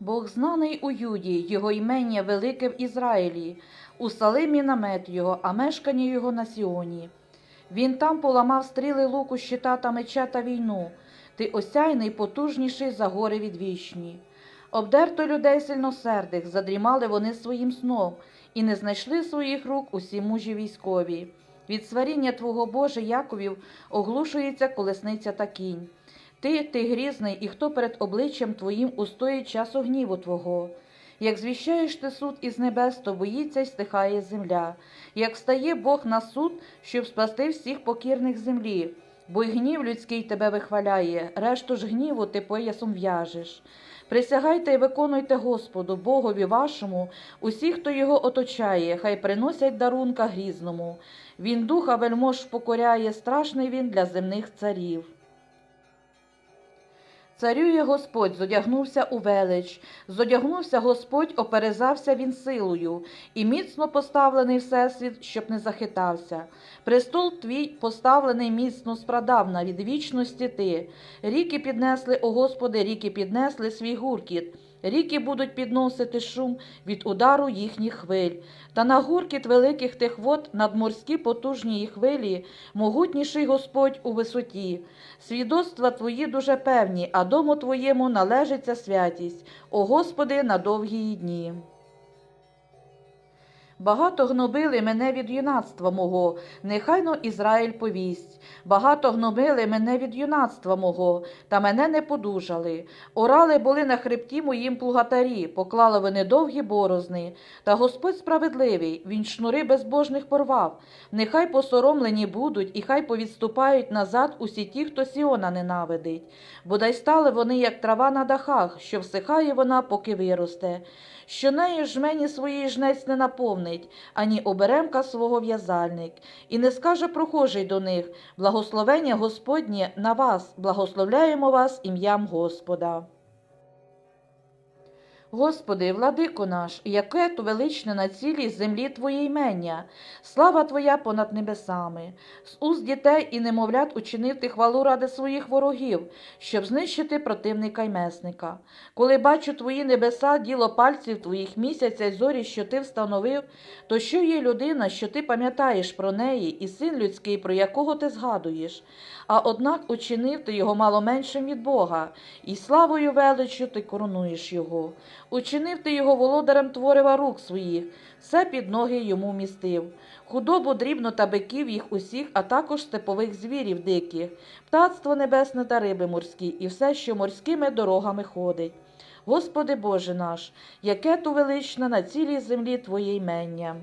Бог знаний у Юді, його імення велике в Ізраїлі, у Салимі намет його, а мешкання його на Сіоні. Він там поламав стріли луку, щита та меча та війну. Ти осяйний, потужніший за гори відвічні. Обдерто людей сильносердих, задрімали вони своїм сном, і не знайшли своїх рук усі мужі військові. Від сваріння Твого Боже Яковів оглушується колесниця та кінь. Ти, ти грізний, і хто перед обличчям Твоїм устоїть часу гніву Твого. Як звіщаєш ти суд із небес, то боїться й стихає земля. Як стає Бог на суд, щоб спасти всіх покірних землі, бо й гнів людський тебе вихваляє, решту ж гніву ти поясом в'яжеш. Присягайте й виконуйте Господу, Богові вашому, усі, хто його оточає, хай приносять дарунка грізному. Він духа вельмож покоряє, страшний він для земних царів. Царює Господь, зодягнувся у велич, зодягнувся Господь, оперезався він силою, і міцно поставлений всесвіт, щоб не захитався. Престол твій поставлений міцно спрадавна від вічності ти. Ріки піднесли, о Господи, ріки піднесли свій гуркіт. Ріки будуть підносити шум від удару їхніх хвиль. Та на гуркіт великих тих вод надморські потужні їх хвилі, могутніший Господь у висоті. Свідоцтва твої дуже певні, а дому твоєму належиться святість, о Господи, на довгі дні. Багато гнобили мене від юнацтва мого, нехайно Ізраїль повість. Багато гнобили мене від юнацтва мого, та мене не подужали. Орали були на хребті моїм плугатарі, поклали вони довгі борозни. Та Господь справедливий, він шнури безбожних порвав. Нехай посоромлені будуть, і хай повідступають назад усі ті, хто Сіона ненавидить. Бодай стали вони, як трава на дахах, що всихає вона, поки виросте. Що нею жмені своїй жнець не наповнить, ані оберемка свого в'язальник, і не скаже прохожий до них благословення Господнє на вас, благословляємо вас ім'ям Господа. Господи, владико наш, яке то величне на цілій землі Твоє ймення, слава Твоя понад небесами, з уст дітей і немовлят учинити хвалу ради своїх ворогів, щоб знищити противника й месника. Коли бачу Твої небеса, діло пальців Твоїх місяця й зорі, що Ти встановив, то що є людина, що ти пам'ятаєш про неї, і син людський, про якого ти згадуєш, а однак учинив ти його мало меншим від Бога, і славою величчю ти коронуєш його. Учинив ти його володарем творива рук своїх, все під ноги йому містив. Худобу дрібно та биків їх усіх, а також степових звірів диких, птацтво небесне та риби морські, і все, що морськими дорогами ходить. Господи Боже наш, яке ту величне на цілій землі Твоє ймення.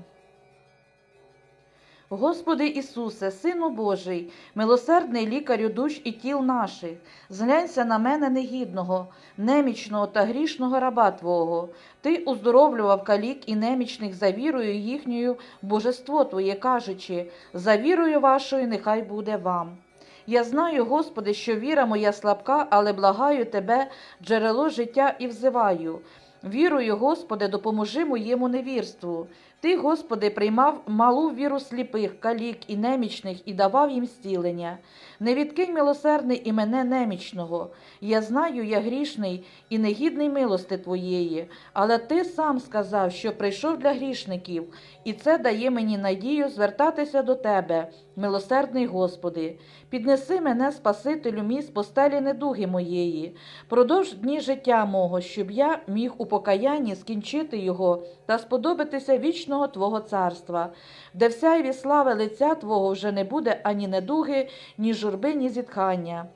Господи Ісусе, Сину Божий, милосердний лікарю душ і тіл наших, зглянься на мене негідного, немічного та грішного раба Твого. Ти уздоровлював калік і немічних за вірою їхньою божество Твоє, кажучи, за вірою вашою нехай буде вам. Я знаю, Господи, що віра моя слабка, але благаю Тебе, джерело життя, і взиваю. Вірую, Господи, допоможи моєму невірству. Ти, Господи, приймав малу віру сліпих, калік і немічних і давав їм зцілення. Не відкинь милосердний і мене немічного. Я знаю, я грішний і негідний милости Твоєї, але Ти сам сказав, що прийшов для грішників, і це дає мені надію звертатися до Тебе, милосердний Господи. Піднеси мене, Спасителю мій, з постелі недуги моєї, продовж дні життя мого, щоб я міг у покаянні скінчити його та сподобатися вічного Твого царства, де всяєві слави лиця Твого вже не буде ані недуги, ні журби, ні зітхання.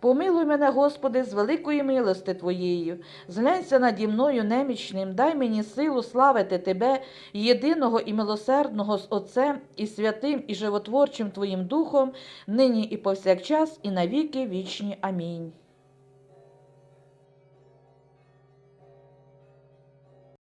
Помилуй мене, Господи, з великої милости Твоєю, зглянься наді мною немічним, дай мені силу славити Тебе, єдиного і милосердного з Отцем і святим і животворчим Твоїм Духом, нині і повсякчас, і навіки вічні. Амінь.